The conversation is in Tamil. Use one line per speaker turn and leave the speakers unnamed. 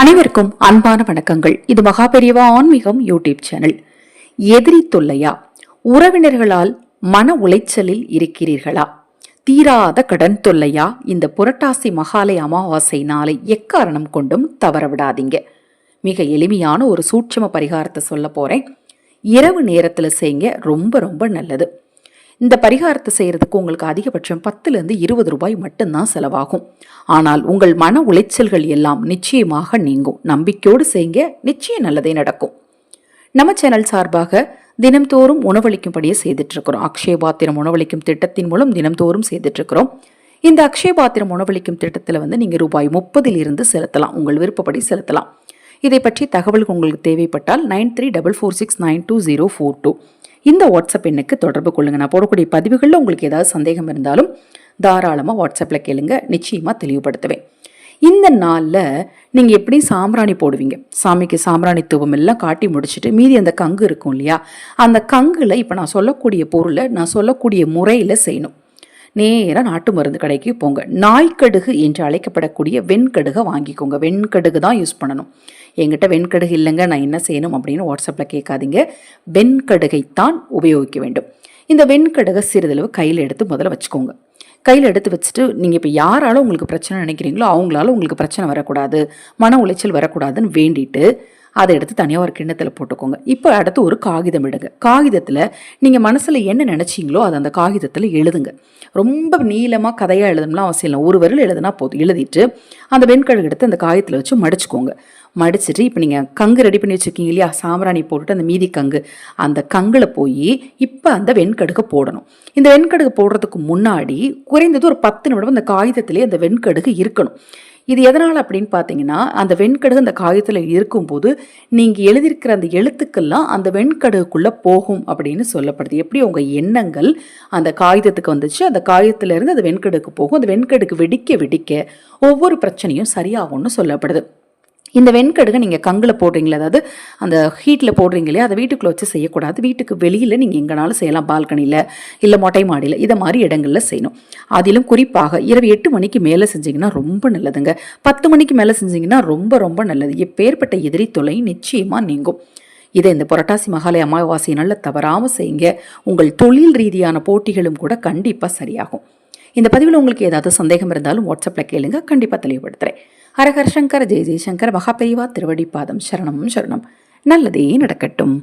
அனைவருக்கும் அன்பான வணக்கங்கள். இது மகாபெரியவா ஆன்மீகம் யூடியூப் சேனல். எதிரி தொல்லையா? உறவினர்களால் மன உளைச்சலில் இருக்கிறீர்களா? தீராத கடன் தொல்லையா? இந்த புரட்டாசி மகாலை அமாவாசை நாளை எக்காரணம் கொண்டும் தவற விடாதீங்க மிக எளிமையான ஒரு சூட்சம பரிகாரத்தை சொல்ல போறேன். இரவு நேரத்தில் செய்யுங்க ரொம்ப ரொம்ப நல்லது. இந்த பரிகாரத்தை செய்கிறதுக்கு உங்களுக்கு அதிகபட்சம் பத்துலேருந்து இருபது ரூபாய் மட்டும்தான் செலவாகும். ஆனால் உங்கள் மன உளைச்சல்கள் எல்லாம் நிச்சயமாக நீங்கும். நம்பிக்கையோடு செய்யுங்க. நிச்சயம் நல்லதே நடக்கும். நம்ம சேனல் சார்பாக தினம்தோறும் உணவளிக்கும்படியே செய்துட்ருக்கிறோம் அக்ஷய பாத்திரம் உணவளிக்கும் திட்டத்தின் மூலம் தினம்தோறும் செய்துட்ருக்கிறோம் இந்த அக்ஷய பாத்திரம் உணவளிக்கும் திட்டத்தில் வந்து நீங்கள் ரூபாய் முப்பதில் இருந்து செலுத்தலாம். உங்கள் விருப்பப்படி செலுத்தலாம். இதை பற்றி தகவல் உங்களுக்கு தேவைப்பட்டால் nine three double four six nine two zero four two. இந்த வாட்ஸ்அப் எண்ணுக்கு தொடர்பு கொள்ளுங்கள் நான் போடக்கூடிய பதிவுகளில் உங்களுக்கு ஏதாவது சந்தேகம் இருந்தாலும் தாராளமாக வாட்ஸ்அப்பில் கேளுங்க. நிச்சயமாக தெளிவுபடுத்துவேன். இந்த நாளில் நீங்கள் எப்படி சாம்பிராணி போடுவீங்க? சாமிக்கு சாம்பிராணி எல்லாம் காட்டி முடிச்சுட்டு மீதி அந்த கங்கு இருக்கும் இல்லையா? அந்த கங்கில் இப்போ நான் சொல்லக்கூடிய பொருளை நான் சொல்லக்கூடிய முறையில் செய்யணும். நேராக நாட்டு மருந்து கடைக்கு போங்க. நாய்க்கடுகு என்று அழைக்கப்படக்கூடிய வெண்கடுகை வாங்கிக்கோங்க. வெண்கடுகு தான் யூஸ் பண்ணணும். என்கிட்ட வெண்கடுகு இல்லைங்க. நான் என்ன செய்யணும் அப்படின்னு வாட்ஸ்அப்பில் கேட்காதீங்க. வெண்கடுகைத்தான் உபயோகிக்க வேண்டும். இந்த வெண்கடுகை சிறிதளவு கையில் எடுத்து முதல்ல வச்சுக்கோங்க. கையில் எடுத்து வச்சுட்டு நீங்கள் இப்போ யாராலும் உங்களுக்கு பிரச்சனை நினைக்கிறீங்களோ அவங்களால உங்களுக்கு பிரச்சனை வரக்கூடாது. மன உளைச்சல் வரக்கூடாதுன்னு வேண்டிட்டு அதை எடுத்து தனியாக ஒரு கிண்ணத்தில் போட்டுக்கோங்க. இப்போ அடுத்து ஒரு காகிதம் எடுங்க. காகிதத்தில் நீங்கள் மனசில் என்ன நினச்சிங்களோ அதை அந்த காகிதத்தில் எழுதுங்க. ரொம்ப நீளமாக கதையாக எழுதணும்லாம் அவசியம் இல்லை. ஒரு விரல் எழுதுனா போதும். எழுதிட்டு அந்த வெண்கழகு எடுத்து அந்த காகிதத்தில் வச்சு மடிச்சுக்கோங்க. மடிச்சிட்டு இப்போ நீங்கள் கங்கு ரெடி பண்ணி வச்சுருக்கீங்க இல்லையா? சாம்பிராணி போட்டுட்டு அந்த மீதி கங்கு. அந்த கங்கில் போய் இப்போ அந்த வெண்கடுகை போடணும். இந்த வெண்கடுகு போடுறதுக்கு முன்னாடி குறைந்தது ஒரு பத்து நிமிடம் அந்த காகிதத்திலே அந்த வெண்கடுகு இருக்கணும். இது எதனால் அப்படின்னு பார்த்தீங்கன்னா அந்த வெண்கடுகு அந்த காகிதத்தில் இருக்கும்போது நீங்கள் எழுதியிருக்கிற அந்த எழுத்துக்கள்லாம் அந்த வெண்கடுகுக்குள்ளே போகும் அப்படின்னு சொல்லப்படுது. எப்படி உங்கள் எண்ணங்கள் அந்த காகிதத்துக்கு வந்துச்சு? அந்த காகிதத்துலேருந்து அந்த வெண்கடுக்கு போகும். அந்த வெண்கடுக்கு வெடிக்க வெடிக்க ஒவ்வொரு பிரச்சனையும் சரியாகும்னு சொல்லப்படுது. இந்த வெண்கடுகை நீங்கள் கங்கில் போடுறீங்களே அதாவது அந்த ஹீட்டில் போடுறீங்களே அதை வீட்டுக்குள்ளே வச்சு செய்யக்கூடாது. வீட்டுக்கு வெளியில் நீங்கள் எங்கேனாலும் செய்யலாம் பால்கனியில் இல்லை மொட்டை மாடியில் இதை மாதிரி இடங்களில் செய்யணும். அதிலும் குறிப்பாக இரவு எட்டு மணிக்கு மேலே செஞ்சீங்கன்னா ரொம்ப நல்லதுங்க. பத்து மணிக்கு மேலே செஞ்சீங்கன்னா ரொம்ப ரொம்ப நல்லது. எப்பேற்பட்ட எதிரி தொலை நிச்சயமாக நீங்கும். இதை இந்த புரட்டாசி மகாலய அமாவாசை நல்ல தவறாமல் செய்யுங்க. உங்கள் தொழில் ரீதியான போட்டிகளும் கூட கண்டிப்பாக சரியாகும். இந்த பதிவில் உங்களுக்கு ஏதாவது சந்தேகம் இருந்தாலும் வாட்ஸ்அப்பில் கேளுங்க. கண்டிப்பாக தெளிவுபடுத்துகிறேன் ஹரஹர் சங்கர் ஜெய ஜெயசங்கர் மகாபெரிவா திருவடிப்பாதம் சரணம் சரணம். நல்லதே நடக்கட்டும்.